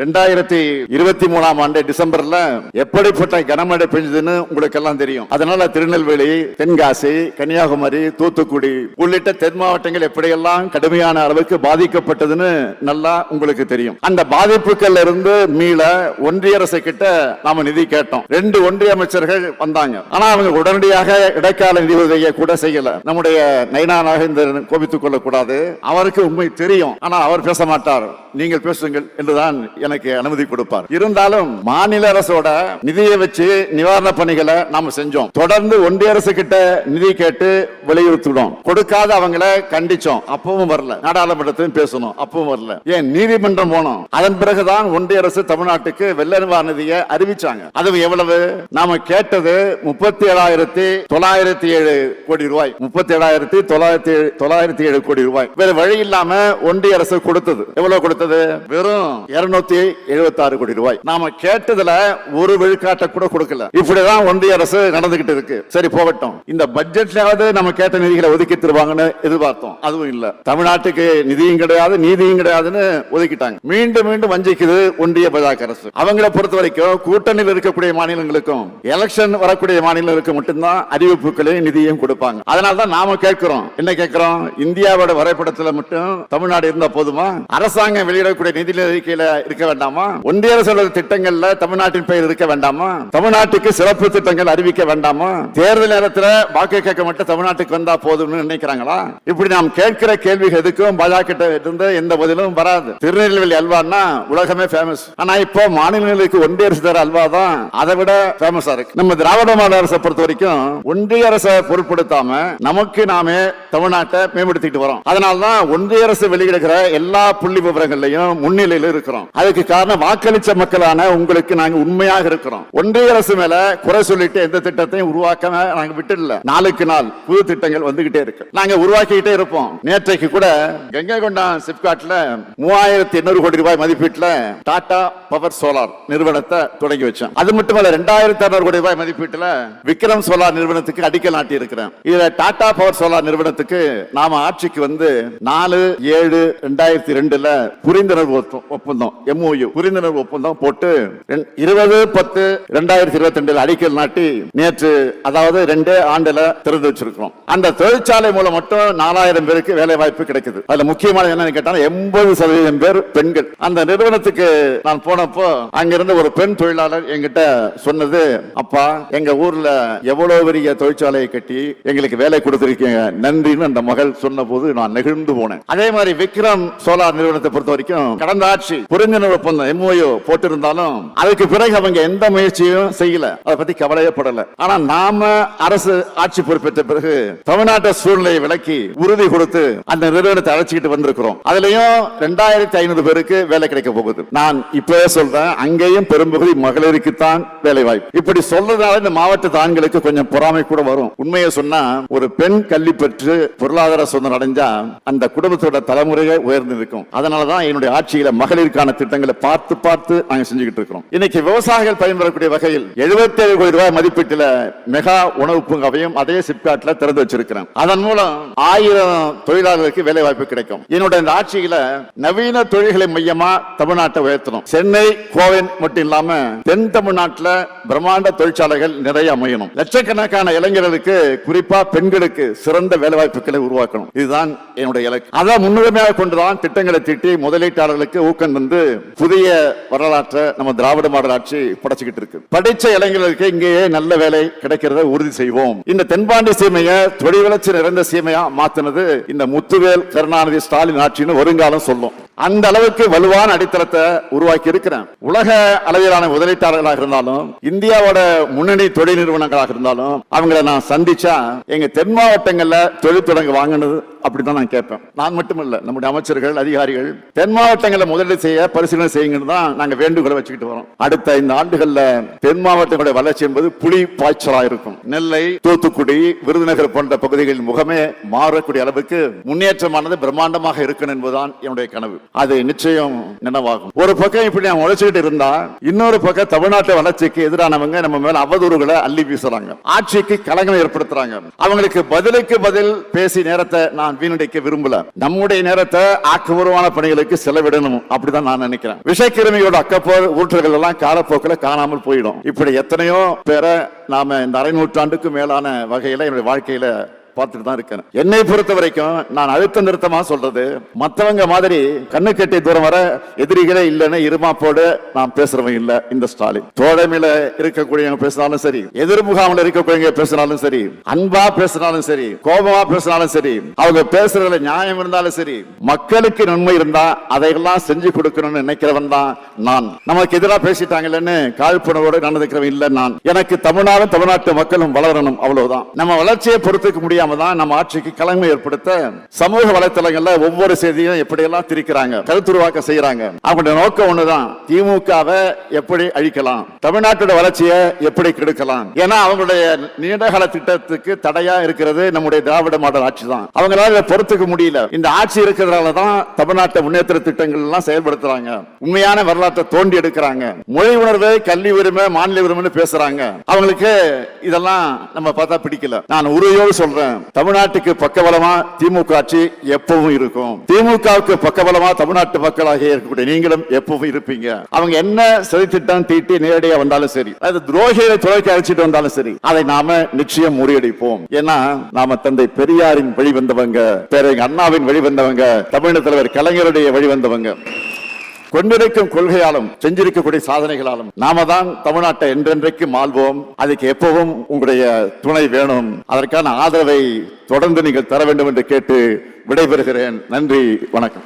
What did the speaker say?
ரெண்டாயிரத்தி இருபத்தி மூணாம் ஆண்டு டிசம்பர்ல எப்படிப்பட்ட கனமழை பெஞ்சதுன்னு உங்களுக்கு எல்லாம் தெரியும். அதனால திருநெல்வேலி தென்காசி கன்னியாகுமரி தூத்துக்குடி உள்ளிட்ட தென் மாவட்டங்கள் எப்படியெல்லாம் கடுமையான அளவுக்கு பாதிக்கப்பட்டதுன்னு நல்லா உங்களுக்கு தெரியும். அந்த பாதிப்புகள் இருந்து மீள ஒன்றிய அரசு கிட்ட நாம நிதி கேட்டோம். ரெண்டு ஒன்றிய அமைச்சர்கள் வந்தாங்க. ஆனா அவங்க உடனடியாக இடைக்கால நிதி உதவியை கூட செய்யல. நம்முடைய நயனா நாகேந்திரன் கோபித்துக் கொள்ளக்கூடாது. அவருக்கு உண்மை தெரியும். ஆனா அவர் பேச மாட்டார். நீங்கள் பேசுங்கள் என்றுதான் எனக்கு அனுமதி கொடுப்பார். இருந்தாலும் மாநில அரசோட நிதியை வச்சு நிவாரண பணிகளை நாம செஞ்சோம். தொடர்ந்து ஒன்றிய அரசு கிட்ட நிதி கேட்டு வலியுறுத்தினோம். கொடுக்காத அவங்கள கண்டிச்சோம். அப்பவும் வரல. நாடாளுமன்றத்திலும் பேசணும். அப்பவும் வரல. ஏன் நீதிமன்றம் போனோம். அதன் பிறகுதான் ஒன்றிய அரசு தமிழ்நாட்டுக்கு வெள்ள நிவாரண நிதியை அறிவிச்சாங்க. அது எவ்வளவு? நாம கேட்டது முப்பத்தி ஏழாயிரத்தி தொள்ளாயிரத்தி ஏழு கோடி ரூபாய். முப்பத்தி ஏழாயிரத்தி தொள்ளாயிரத்தி தொள்ளாயிரத்தி ஏழு கோடி ரூபாய். வேற வழி இல்லாம ஒன்றிய அரசு கொடுத்தது. எவ்வளவு கொடுத்தது? வெறும் இருநூத்தி எழுபத்தி ஆறு கோடி ரூபாய். நாம கேட்டதுல ஒரு விழுக்காட்ட கூட கொடுக்கல. இப்படிதான் ஒன்றிய அரசு நடந்துகிட்டு இருக்கு. சரி போகட்டும். இந்த பட்ஜெட்லயாவது நம்ம கேட்ட நிதிகளை ஒதுக்கி தருவாங்கன்னு எதிர்பார்த்தோம். அதுவும் இல்ல. தமிழ்நாட்டுக்கு நிதியும் கிடையாது நீதியும் கிடையாதுன்னு ஒதுக்கிட்டாங்க. மீண்டும் மீண்டும் வஞ்சிக்குது ஒன்றிய பாஜக அரசு. அவங்கள பொறுத்த வரைக்கும் கூட்டணியில் இருக்கக்கூடிய மாநிலங்களுக்கும் எலெக்ஷன் வரக்கூடிய மாநிலங்களுக்கு மட்டும்தான் அறிவிப்புகளையும் நிதியும் கொடுப்பாங்க. அதனால தான் நாம கேட்கிறோம். என்ன கேட்கிறோம்? இந்தியாவோட வரைபடத்துல மட்டும் தமிழ்நாடு இருந்தா போதுமா? அரசாங்கம் வெளியிடக்கூடிய நிதி அறிக்கையில இருக்க வேண்டாமா? ஒன்றிய அரசோட திட்டங்கள்ல தமிழ்நாட்டின் பெயர் இருக்க வேண்டாமா? தமிழ்நாட்டுக்கு சிறப்பு திட்டங்கள் அறிவிக்க வேண்டாமா? தேர்தல் நேரத்தில் வாக்கு கேட்க மட்டும் தமிழ்நாட்டுக்கு வந்தா போதும்னு நினைக்கிறாங்களா? இப்படி நாம் கேட்கிற கேள்விகள் எதுக்கும் பாஜக கிட்ட இருந்து எந்த பதிலும் வராது. திருநெல்வேலி அல்வான்னா உலகமே ஃபேமஸ் ஆனா இப்போ மாநிலங்களுக்கு ஒன்றிய அரசு தர அல்வா தான் அதை விட ஃபேமஸா இருக்கு. நம்ம திராவிட மாநில அரசை பொறுத்த வரைக்கும் ஒன்றிய அரசை பொருட்படுத்தாம நமக்கு நாமே தமிழ்நாட்டை மேம்படுத்திட்டு வரோம். அதனாலதான் ஒன்றிய அரசு வெளியிடுகிற எல்லா புள்ளி விவரங்களையும் முன்னிலையில் இருக்கிறோம். அதுக்கு காரணம் வாக்களிச்ச மக்களான உங்களுக்கு நாங்க உண்மையாக இருக்கிறோம். ஒன்றிய அரசு மேல குறை சொல்லிட்டு எந்த திட்டத்தையும் உருவாக்க நாங்க விட்டுல நாளுக்கு நாள் புது திட்டங்கள் வந்துகிட்டே இருக்கு. நாங்க உருவாக்கிட்டே இருப்போம். நேற்றைக்கு கூட கங்கை கொண்டான் சிப்காட்ல மூவாயிரத்தி எண்ணூறு கோடி ரூபாய் மதிப்பீட்டுல டாடா பவர் சோலார் நிறுவனத்தை தொடங்கி வச்சோம். அது மட்டுமல்ல ரெண்டாயிரத்தி அறுநூறு கோடி ரூபாய் மதிப்பீட்டுல விக்ரம் சோலார் நிறுவனத்துக்கு அடிக்கல் நாட்டி இருக்கிறேன் இதுல டாடா பவர் சோலார் நிறுவனத்துக்கு நாம ஆட்சிக்கு வந்து நாலு ஏழு ரெண்டாயிரத்தி ரெண்டுல புரிந்துணர்வு ஒப்பந்தம் ஒப்பந்தம் எம்ஓயு புரிந்துணர்வு ஒப்பந்தம் போட்டு இருபது பத்து இரண்டாயிரத்தி இருபத்தி ரெண்டுல அடிக்கல் நாட்டி நேற்று அதாவது ரெண்டே ஆண்டுல திறந்து வச்சிருக்கிறோம். அந்த தொழிற்சாலை மூலம் மட்டும் நாலாயிரம் பேருக்கு வேலை வாய்ப்பு கிடைக்குது. அதுல முக்கியமான என்னன்னு கேட்டா எண்பது சதவீதம் பேர் பெண்கள். அந்த நிறுவனத்துக்கு நான் போனப்போ அங்கிருந்து ஒரு பெண் தொழிலாளர் என்கிட்ட சொன்னது அப்பா எங்க ஊர்ல எவ்வளவு பெரிய தொழிற்சாலையை கட்டி எங்களுக்கு வேலை கொடுத்திருக்கீங்க. நன்றின்னு அந்த மகள் சொன்ன போது நான் நெகிழ்ந்து போனேன். அதே மாதிரி விக்ரம் சோலார் நிறுவனத்தை பொறுத்த வரைக்கும் கடந்த ஆட்சி புரிந்துணர்வு ஒப்பந்தம் எம்ஓயோ போட்டிருந்தாலும் அதுக்கு பிறகு அவங்க எந்த முயற்சியும் செய்யல. அதை பத்தி கவலையே படல. ஆனா நாம அரசு ஆட்சி பொறுப்பேற்ற பிறகு தமிழ்நாட்டு சூழ்நிலையை விளக்கி உறுதி கொடுத்து அந்த நிறுவனத்தை அழைச்சிக்கிட்டு வந்திருக்கிறோம். அதுலயும் ரெண்டாயிரத்தி ஐநூறு பேருக்கு வேலை கிடைக்க போகுது. நான் இப்பவே சொல்றேன் அங்கேயும் பெரும்பகுதி மகளிருக்கு தான் வேலை வாய்ப்பு இப்படி சொல்றதுனால இந்த மாவட்ட ஆண்களுக்கு கொஞ்சம் பொறாமை கூட வரும். உண்மையை சொன்னா ஒரு பெண் கல்வி பெற்று பொருளாதார சுதந்திரம் அடைஞ்சா அந்த குடும்பத்தோட தலைமுறையே உயர்ந்து இருக்கும் அதனாலதான் என்னுடைய ஆட்சியில மகளிருக்கான திட்டம் திட்டங்களை பார்த்து பார்த்து நாங்க செஞ்சுக்கிட்டு இருக்கிறோம். இன்னைக்கு விவசாயிகள் பயன்பெறக்கூடிய வகையில் 77 கோடி ரூபாய் மதிப்பீட்டில் மெகா உணவு பூங்காவையும் அதே சிப்காட்ல திறந்து வச்சிருக்கிறேன். அதன் மூலம் ஆயிரம் தொழிலாளர்களுக்கு வேலை வாய்ப்பு கிடைக்கும். என்னோட இந்த ஆட்சியில நவீன தொழில்களை மையமா தமிழ்நாட்டை உயர்த்தணும். சென்னை கோவை மட்டும் இல்லாம தென் தமிழ்நாட்டில் பிரம்மாண்ட தொழிற்சாலைகள் நிறைய அமையணும். லட்சக்கணக்கான இளைஞர்களுக்கு குறிப்பா பெண்களுக்கு சிறந்த வேலை வாய்ப்புகளை உருவாக்கணும். இதுதான் என்னுடைய இலக்கு. அதான் முன்னுரிமையாக கொண்டுதான் திட்டங்களை தீட்டி முதலீட்டாளர்களுக்கு ஊக்கம் தந்து புதிய வரலாற்றை நம்ம திராவிட மாடல் ஆட்சி படைச்சுக்கிட்டு இருக்கு. படிச்ச இளைஞர்களுக்கு இங்கேயே நல்ல வேலை கிடைக்கிறத உறுதி செய்வோம். இந்த தென்பாண்டி சீமையை தொழில் வளர்ச்சி நிறைந்த சீமையா மாத்தினது இந்த முத்துவேல் கருணாநிதி ஸ்டாலின் ஆட்சின்னு வருங்காலம் சொல்லும். அந்த அளவுக்கு வலுவான அடித்தளத்தை உருவாக்கி இருக்கிறேன். உலக அளவிலான முதலீட்டாளர்களாக இருந்தாலும் இந்தியாவோட முன்னணி தொழில் நிறுவனங்களாக இருந்தாலும் அவங்கள நான் சந்திச்சா எங்க தென் மாவட்டங்கள்ல தொழில் தொடங்க வாங்கினது அப்படிதான் நான் கேட்பேன். நான் மட்டும் இல்லை நம்முடைய அமைச்சர்கள் அதிகாரிகள் தென் மாவட்டங்களை முதலீடு செய்ய பரிசீலனை செய்யுங்கன்னு தான் நாங்க வேண்டுகோளை வச்சுக்கிட்டு வரோம். அடுத்த ஐந்து ஆண்டுகள்ல தென் மாவட்டங்களுடைய வளர்ச்சி என்பது புலி பாய்ச்சலா இருக்கும். நெல்லை தூத்துக்குடி விருதுநகர் போன்ற பகுதிகளின் முகமே மாறக்கூடிய அளவுக்கு முன்னேற்றமானது பிரம்மாண்டமாக இருக்கணும் என்பதுதான் என்னுடைய கனவு. அது நிச்சயம் நினைவாகும். ஒரு பக்கம் இப்படி நான் உழைச்சிக்கிட்டு இருந்தா இன்னொரு பக்கம் தமிழ்நாட்டு வளர்ச்சிக்கு எதிரானவங்க நம்ம மேல அவதூறுகளை அள்ளி வீசுறாங்க. ஆட்சிக்கு கலகம் ஏற்படுத்துறாங்க. அவங்களுக்கு பதிலுக்கு பதில் பேசி நேரத்தை நான் வீணடிக்க விரும்பல. நம்முடைய நேரத்தை ஆக்கப்பூர்வமான பணிகளுக்கு செலவிடணும் அப்படிதான் நான் நினைக்கிறேன். நினைக்கிறேன் விஷக்கிருமியோட அக்கப்போ ஊற்றுகள் எல்லாம் காலப்போக்கில் காணாமல் போயிடும். இப்படி எத்தனையோ பேரை நாம இந்த அரை நூற்றாண்டுக்கும் மேலான வகையில் என்னுடைய வாழ்க்கையில் பார்த்துட்டு தான் இருக்கேன். என்னை பொறுத்த வரைக்கும் நான் அழுத்த நிறுத்தமா சொல்றது மத்தவங்க மாதிரி கண்ணு கட்டி தூரம் வர எதிரிகளே இல்லைன்னு இருமாப்போடு நான் பேசுறவன் இல்ல இந்த ஸ்டாலின். தோழமையில இருக்கக்கூடியவங்க பேசினாலும் சரி எதிர் முகாமில் இருக்கக்கூடியவங்க பேசினாலும் சரி அன்பா பேசினாலும் சரி கோபமா பேசினாலும் சரி அவங்க பேசுறதுல நியாயம் இருந்தாலும் சரி மக்களுக்கு நன்மை இருந்தா அதையெல்லாம் செஞ்சு கொடுக்கணும்னு நினைக்கிறவன் தான் நான். நமக்கு எதிராக பேசிட்டாங்கன்னு காழ்ப்புணர்வோடு நடந்துக்கிறவன் இல்ல நான். எனக்கு தமிழ்நாடும் தமிழ்நாட்டு மக்களும் வளரணும் அவ்வளவுதான். நம்ம வளர்ச்சியை பொறுத்துக்க தெரியாம தான் நம்ம ஆட்சிக்கு கலங்கை ஏற்படுத்த சமூக வலைத்தளங்கள்ல ஒவ்வொரு செய்தியும் எப்படியெல்லாம் திரிக்கிறாங்க கருத்துருவாக்க செய்யறாங்க அவங்களுடைய நோக்கம் ஒண்ணுதான். திமுகவை எப்படி அழிக்கலாம்? தமிழ்நாட்டோட வளர்ச்சியை எப்படி கெடுக்கலாம்? ஏன்னா அவங்களுடைய நீண்டகால திட்டத்துக்கு தடையா இருக்கிறது நம்முடைய திராவிட மாடல் ஆட்சி தான் அவங்களால பொறுத்துக்க முடியல. இந்த ஆட்சி இருக்கிறதால தான் தமிழ்நாட்டை முன்னேற்ற திட்டங்கள் எல்லாம் செயல்படுத்துறாங்க. உண்மையான வரலாற்றை தோண்டி எடுக்கிறாங்க. மொழி உணர்வு கல்வி உரிமை மாநில உரிமைன்னு பேசுறாங்க. அவங்களுக்கு இதெல்லாம் நம்ம பார்த்தா பிடிக்கல. நான் உறுதியோடு சொல்றேன். தமிழ்நாட்டுக்கு பக்கபலமா திமுக ஆட்சி எப்பவும் இருக்கும். திமுகவுக்கு பக்கபலமா தமிழ்நாட்டு மக்களாக இருக்கக்கூடிய நீங்களும் எப்பவும் இருப்பீங்க. அவங்க என்ன சதி திட்டம் தீட்டி நேரடியா வந்தாலும் சரி அது துரோகிகளை துறைக்கு அழைச்சிட்டு வந்தாலும் சரி அதை நாம நிச்சயம் முறியடிப்போம். ஏன்னா நாம தந்தை பெரியாரின் வழி வந்தவங்க பேரறிஞர் அண்ணாவின் வழி வந்தவங்க தமிழக தலைவர் கலைஞருடைய வழி வந்தவங்க கொண்டிருக்கும் கொள்கையாலும் செஞ்சிருக்கக்கூடிய சாதனைகளாலும் நாம தான் தமிழ்நாட்டை என்றென்றைக்கு மாள்வோம் அதுக்கு எப்பவும் உங்களுடைய துணை வேணும். அதற்கான ஆதரவை தொடர்ந்து நீங்கள் தர வேண்டும் என்று கேட்டு விடைபெறுகிறேன். நன்றி வணக்கம்.